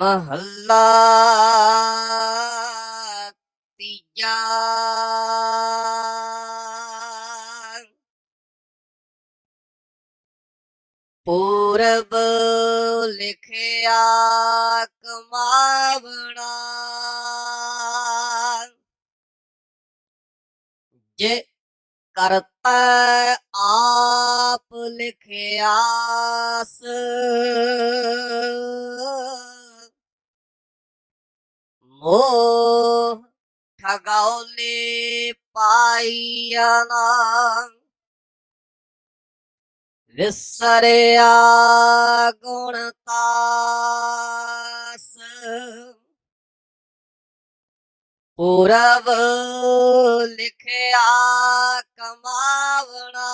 ਮਹੱਲਾ ਤੀਜਾ। ਪੂਰਬ ਲਿਖਿਆ ਕਮਾਵਣਾ। ਜੇ ਕਰਤਾ ਆਪ ਲਿਖਿਆਸ ਮੋਹ ਠਗਾਉਲੇ ਪਾਈਆ ਨਾ। ਵਿਸਰਿਆ ਗੁਣ ਤਾਸ। ਪੂਰਬ ਲਿਖਿਆ ਕਮਾਵਣਾ।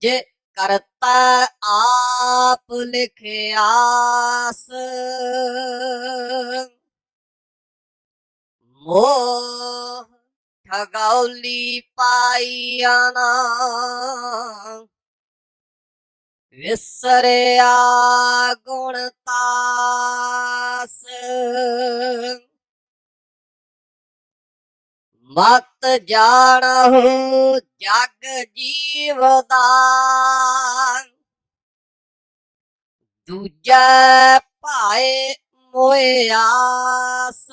ਜੇ ਕਰਤਾ ਆਪ ਲਿਖਿਆਸ। ਮੋਹ ਠਗੌਲੀ ਪਾਈਆ ਨਾ ਵਿਸਰਿਆ ਗੁਣ ਤਾਸ। ਮਤ ਜਾਣਹੁ ਜਗ ਜੀਵਦਾ ਦੂਜਾ ਭਾਏ ਮੋਇ ਆਸ।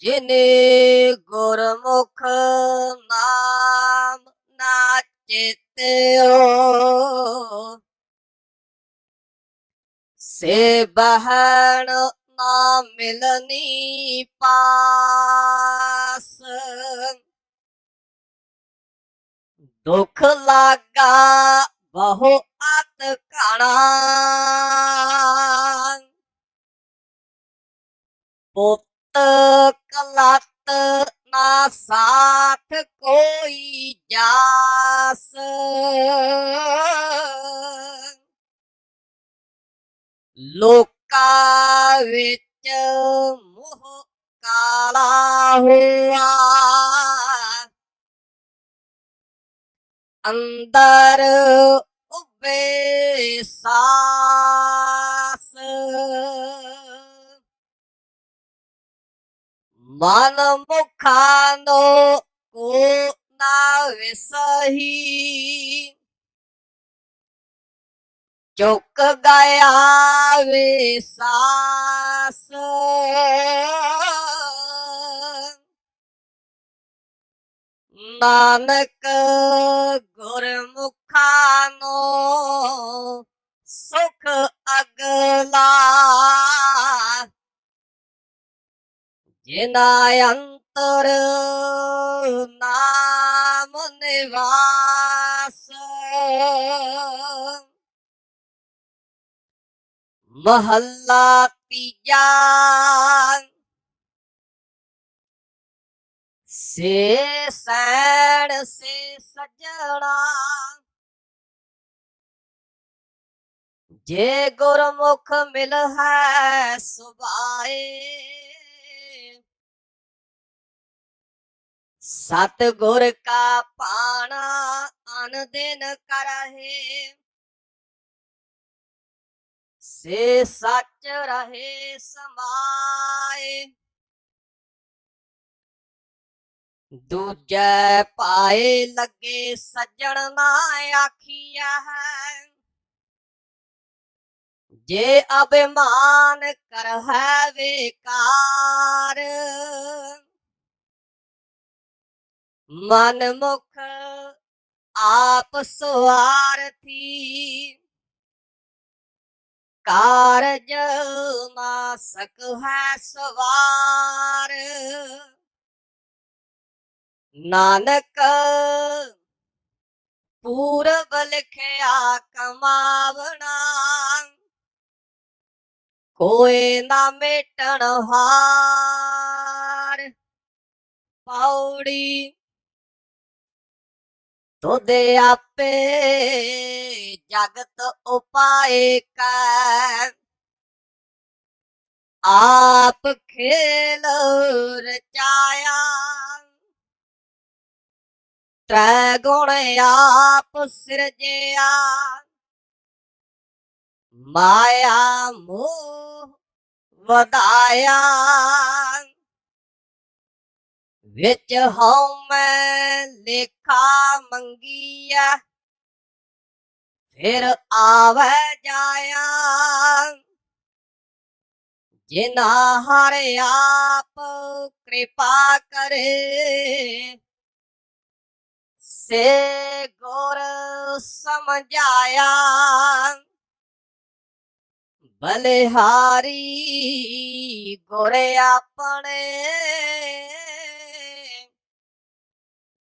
ਜਿਨੇ ਗੁਰਮੁਖ ਨਾਮ ਨਾ ਚੇਤਿਓ ਸੇ ਬਹਣ ਨਾ ਮਿਲਨੀ ਪਾਸ। ਦੁਖ ਲਾਗਾ ਬਹੁ ਅਤ ਘਣਾ ਪੁੱਤ ਕਲਤ ਨਾ ਸਾਥ ਕੋਈ ਜਾਸ। ਲੋਕਾਂ ਵਿੱਚ ਮੋਹ ਕਾਲਾ ਹੋਆ ਅੰਦਰ ਉਬੇ ਸਾਸ ਮਨ ਮੁਖਾਨੋ ਕੋ ਨਾ ਵਿਸਹੀ ਚੁੱਕ ਗਿਆ ਵੇ ਸਾਸ। ਨਾਨਕ ਗੁਰਮੁਖਾਂ ਨੂੰ ਸੁਖ ਅਗਲਾ। ਜਿਨਾ ਅੰਤਰ ਨਾਮ ਨਿਵਾਸ। ਮਹੱਲਾ ਤੀਜਾ ਸੇ ਸੈਣ ਸੇ ਸਜਣਾ। ਜੇ ਗੁਰਮੁਖ ਮਿਲ ਹੈ ਸੁਭਾਏ। ਸਤ ਗੁਰ ਕਾ ਪਾਣਾ ਅਨ ਦਿਨ ਕਰਹਿ। ਸੇ ਸੱਚ ਰਹੇ ਸਮਾਏ। ਦੂਜੈ ਪਾਏ ਲੱਗੇ ਸੱਜਣ ਨਾ ਆਖੀਆ ਹੈ। ਜੇ ਅਭਿਮਾਨ ਕਰ ਹੈ ਵੇਕਾਰ, ਮਨ ਮੁਖ ਆਪ ਸਵਾਰਥੀ ਕਾਰਜ ਨਾ ਹੈ ਸਵਾਰ। ਨਾਨਕ ਪੂਰਬ ਲਿਖਿਆ ਕਮਾਵਣਾ ਕੋਏ ਨਾ ਮੇਟਣ ਹਾਰ। ਪੌੜੀ ਤੋਦੇ ਆਪੇ ਜਗਤ ਉਪਾਏ ਕਰ। ਆਪ ਖੇਲ ਰਚਾਇਆ ਤ੍ਰੈ ਗੁਣ ਆਪ ਸਿਰਜਿਆ ਮਾਇਆ ਮੋਹ ਵਧਾਇਆ। ਵਿੱਚ ਹਉ ਮੈਂ ਲੇਖਾ ਮੰਗੀਆ ਫਿਰ ਆਵੇ ਜਾਇਆ। ਜਿਨਾ ਹਰ ਆਪ ਕਿਰਪਾ ਕਰੇ। ਸੇ ਗੁਰ ਸਮਝਾਇਆ। ਬਲਿਹਾਰੀ ਗੁਰ ਆਪਣੇ।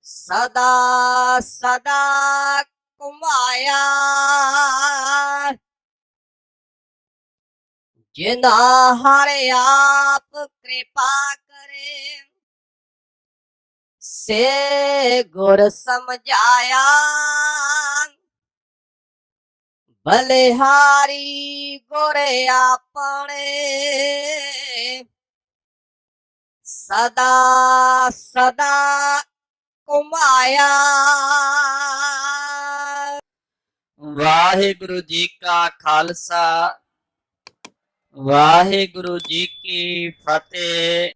ਸਦਾ ਸਦਾ ਘੁਮਾਇਆ। ਜਿਨਾ ਹਰ ਆਪ ਕਿਰਪਾ ਕਰੇ। ਸੇ ਗੁਰ ਸਮਝਾਇਆ, ਬਲਿਹਾਰੀ ਗੁਰ ਆਪਣੇ। ਸਦਾ ਸਦਾ ਕੁਮਾਇਆ ਵਾਹਿਗੁਰੂ ਜੀ ਕਾ ਖਾਲਸਾ। ਵਾਹਿਗੁਰੂ ਜੀ ਕੀ ਫਤਿਹ।